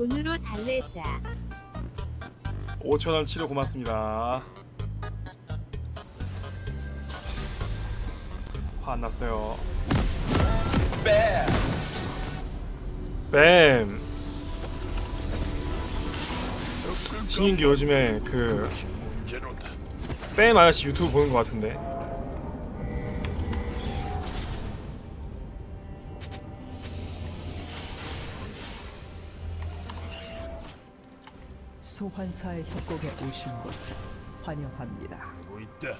돈으로 달래자. 5천원 치료 고맙습니다. 화 안 났어요. 뱀. 신인기 요즘에 그. 뱀 아저씨 유튜브 보는 것 같은데 소환사의 협곡에 오신 것을 환영합니다. 뭐 있다.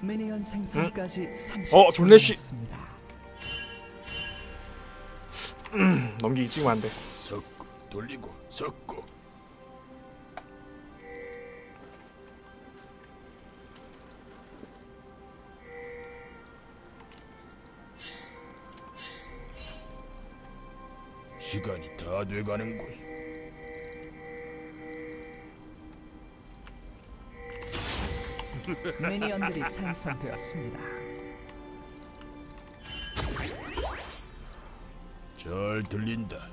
미니언 생성까지 30초 어, 졸래쉬. 남았습니다. 넘기기 찍으면 안 돼 섞고 돌리고 섞고. 다 돼가는군. 미니언들이 생성되었습니다. 잘 들린다.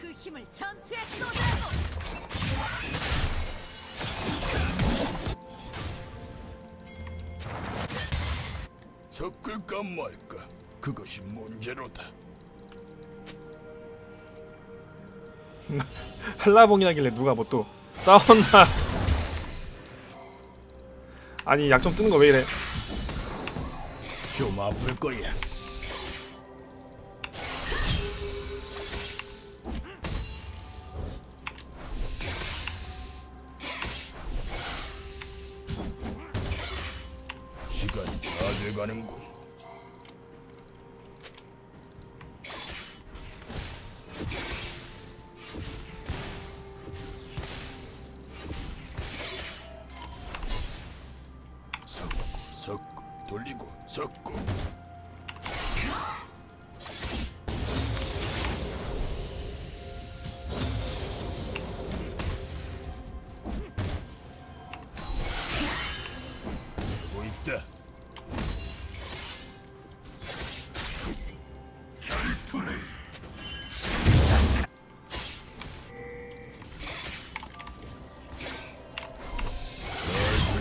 그 힘을 전투에 쏟아고 섞을까 말까. 그것이 문제로다. 한라봉이라길래 누가 뭐 또 싸웠나 아니 약점 뜨는 거 왜 이래 좀 아플 거야.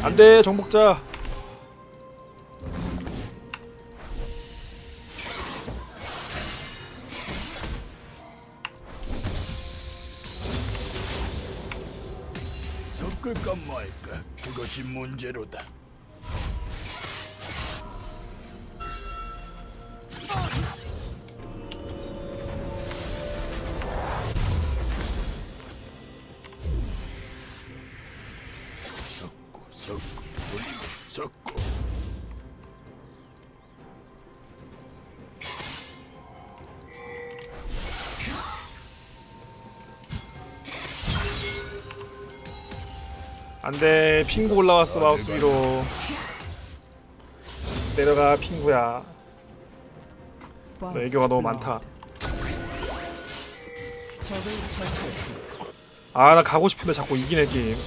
안돼 정복자. 섞을까 말까 그것이 문제로다 핑구 올라왔어 마우스 위로. 내려가 핑구야. 너 애교가 너무 많다. 아 나 가고 싶은데 자꾸 이기네 게임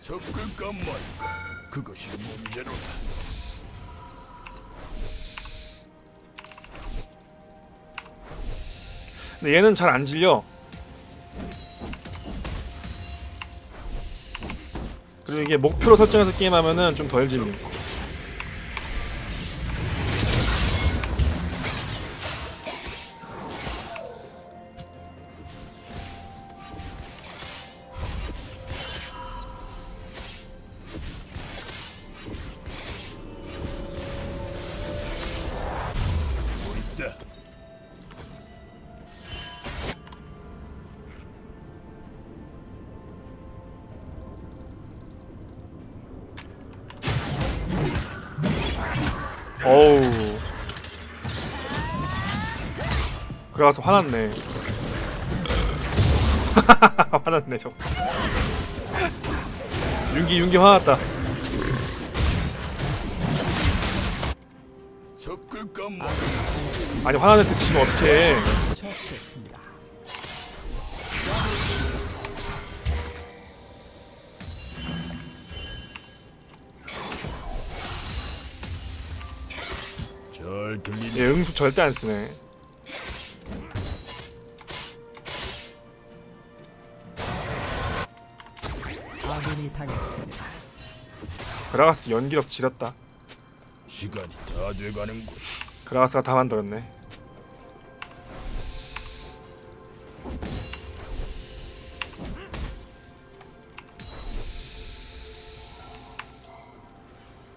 섞을까 말까 그것이 문제로다. 근데 얘는 잘 안 질려. 그리고 이게 목표로 설정해서 게임하면은 좀 덜 질림 그래가서 화났네. 화났네 저. 윤기 윤기 화났다. 아니 화나는 데 치면 어떡해. 처치했습니다. 잘 들린다. 얘 응수 절대 안 쓰네. 그라가스 연기력 지렸다. 시간이 다 돼가는군. 그라가스가 다 만들었네.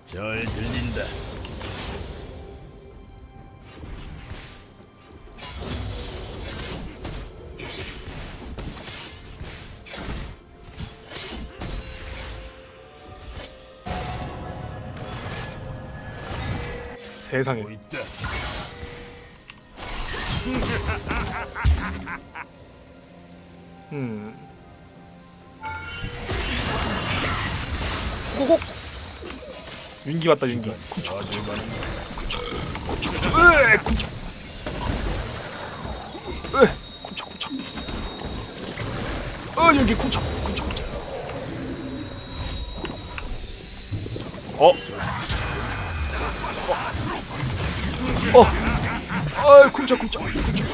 잘 들린다. 세상에. 음. 고고. 윤기 왔다 윤기. 다 돼가는군. 으에 쿵척. 으 아 쿵척 쿵척 쿵척.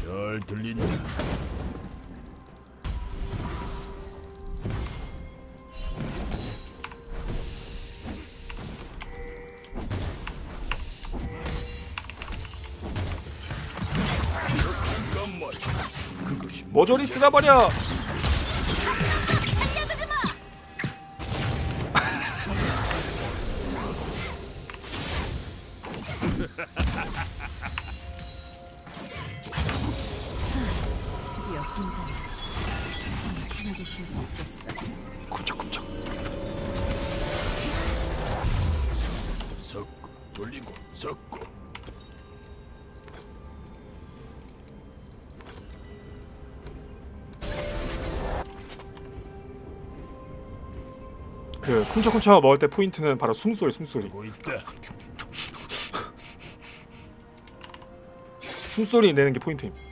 잘 들린다. 모조리 쓸어버려. 그 쿵척쿵척 먹을 때 포인트는 바로 숨소리 숨소리. 있다. 숨소리 내는 게 포인트임. 섞을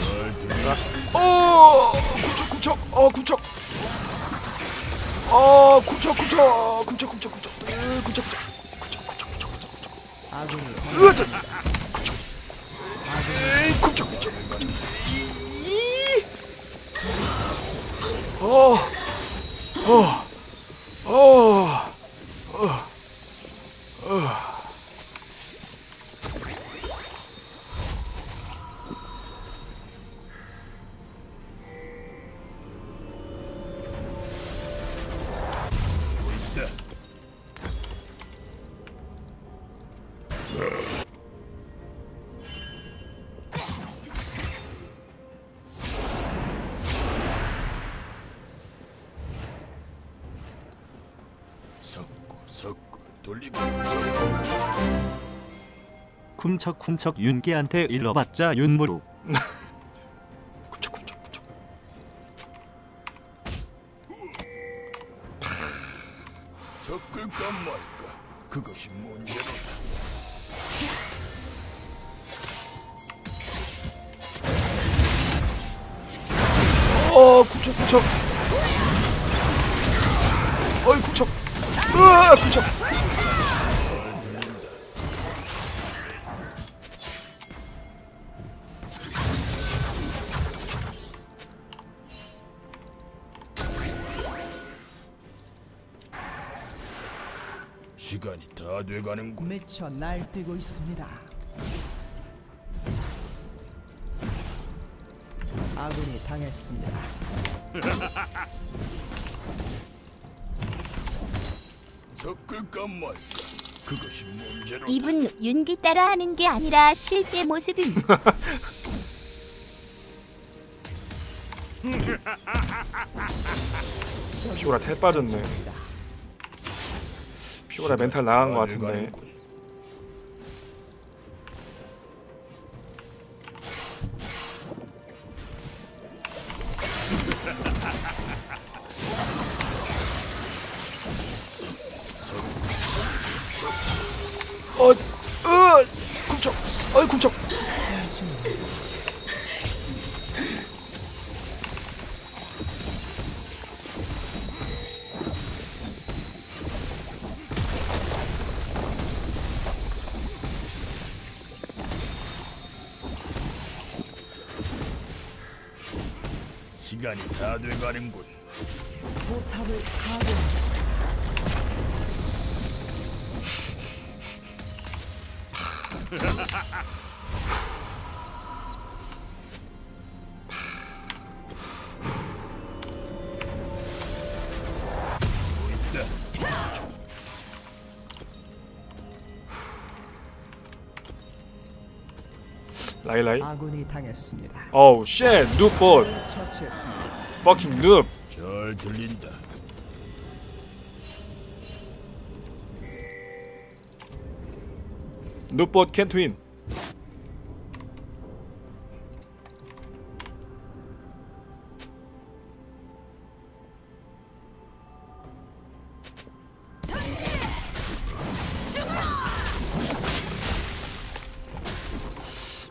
잘 들린다. 어, 쿵척 쿵척. 어, 쿵척. 어, 쿵척 쿵척. 쿵척 쿵척 쿵척. 으, 쿵척 쿵척. 쿵척 쿵척 쿵척 쿵척 쿵척. 아군이 으아, 자. 쿵척. 에이, 쿵척 쿵척 쿵척. 이. 어. 어. 어. 어. 어. 섞고 돌리고 섞고 쿰척쿰척 윤기한테 일러봤자 윤무루 쿵척. 섞을까 말까 그것이 문제로다. 어, 쿵척. 어이 쿵척. 으아 그쵸 시간이 다 돼가는군. 매쳐 날뛰고 있습니다. 아군이 당했습니다. 섞을까 말까 그것이 문제로다 입은 윤기 따라 하는 게 아니라 실제 모습입니다. 피오라 텔 빠졌네. 피오라 멘탈 나간 것 같은데. 어이 쿵척. 시간이 다 돼가는군 포탑을 파괴 라이라이. 아군이 당했습니다. 어우, 쉣, 누봇, 처치했습니다. fucking noob. 잘 들린다 누봇 캔트윈.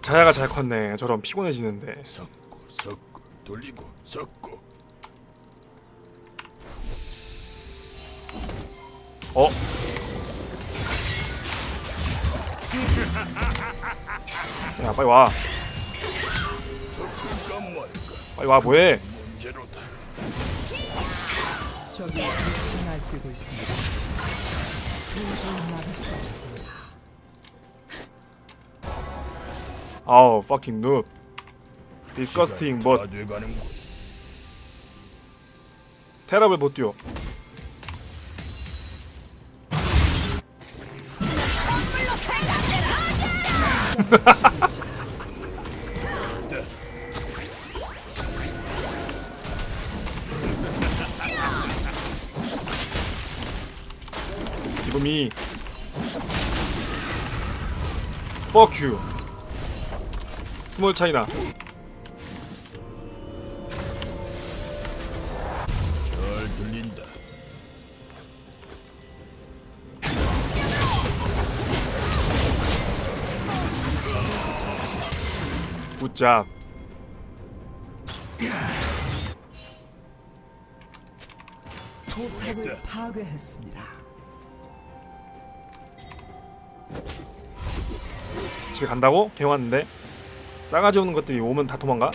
자야가 잘 컸네. 저런 피곤해지는데. 섞고 섞고 돌리고 섞고 어? 야 빨리 와. 빨리 와 뭐해. 아우 fucking noob. Disgusting but 테라블 못 뛰어 fuck you. 스몰 차이나. 잘 들린다. 굿잡 포탑을 파괴했습니다. 집에 간다고? 개 왔는데 싸가지 없는 것들이 오면 다 도망가?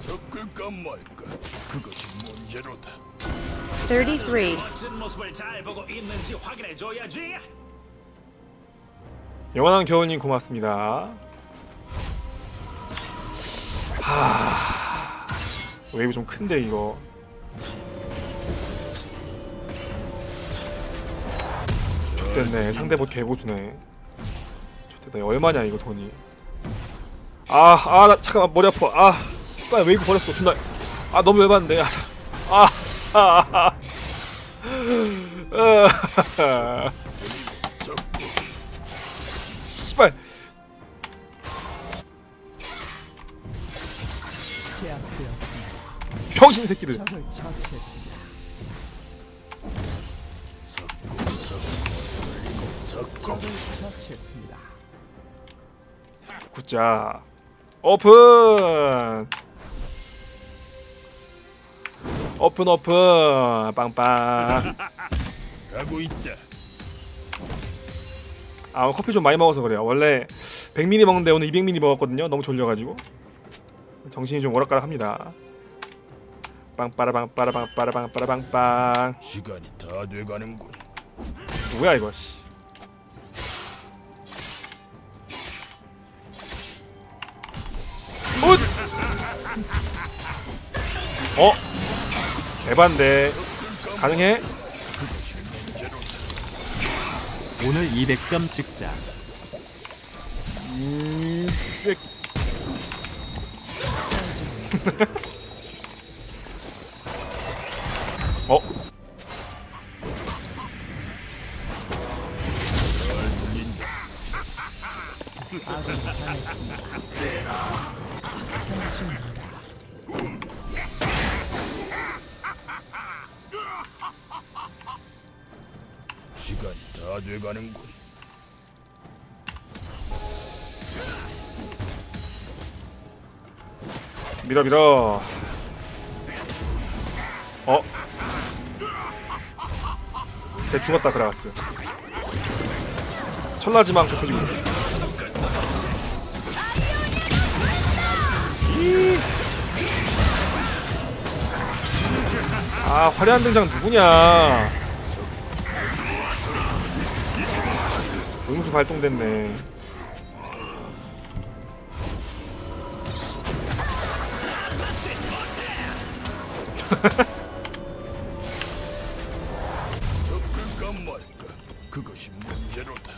섞을까 말까 그것이 문제로다 33. 멋진 모습을 잘 보고 있는지 확인해 줘야지. 영원한 겨울님 고맙습니다 하... 웨이브 좀 큰데 이거 됐네 상대봇 개고수네. 좋됐네 얼마냐 이거 돈이. 아아 나 잠깐만 머리 아파. 아 빨리 웨이브 버렸어 존나. 아 너무 열받는데. 아, 참. 아, 아, 아, 아. 씨발. 병신 새끼들 적을 처치했습니다. 굿자. 오픈! 오픈 오픈. 빵빵. 가고 있다. 아 오늘 커피 좀 많이 먹어서 그래요. 원래 100ml 먹는데 오늘 200ml 먹었거든요. 너무 졸려가지고. 정신이 좀 오락가락합니다. 빵빠라빵 빠라빵 빠라빵 빠라빵빵 시간이 다 돼가는군. 뭐야 이거 씨 어? 대반데 가능해? 오늘 200점 찍자 음, 200 밀어 밀어. 어? 쟤 죽었다 그라가스. 천라지망 좁혀지고 있어 이. 아 화려한 등장 누구냐? 응수 발동됐네 섞을까 말까. 그것이 문제로다.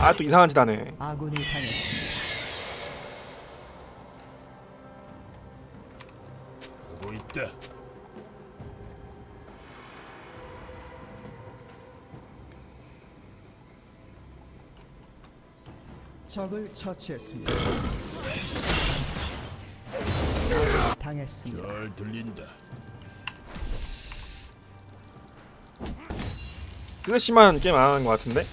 아 또 이상한 짓 하네 아군이 당했습니다. 하고 있다. 적을 처치했습니다. 당했습니다. 잘 들린다. 스레시만 게임 안 하는 것 같은데?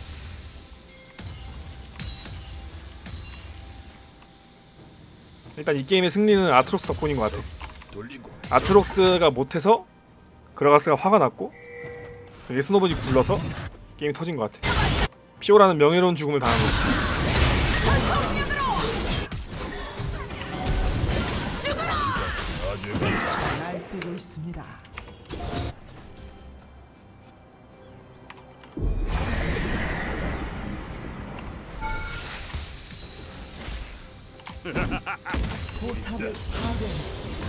일단 이 게임의 승리는 아트록스 덕분인 것 같아. 돌리고 아트록스가 못해서 그라가스가 화가 났고 스노보지 불러서 게임이 터진 것 같아. 피오라는 명예로운 죽음을 당한 거지. 있습니다. 포탑을 파괴했습니다.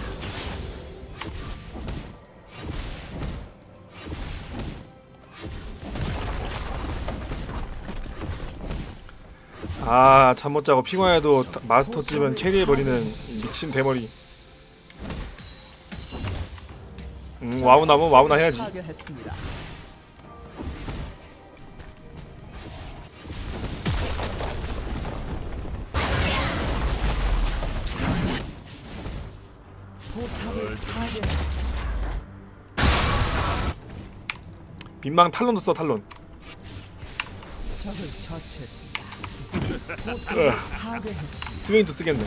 아 잠 못 자고 피곤해도 다- 마스터 찌면 캐리해버리는 미친 대머리. 음 와우 나면 와우나 해야지. 빈망 탈론도 써 탈론. 스웨인도 쓰겠네.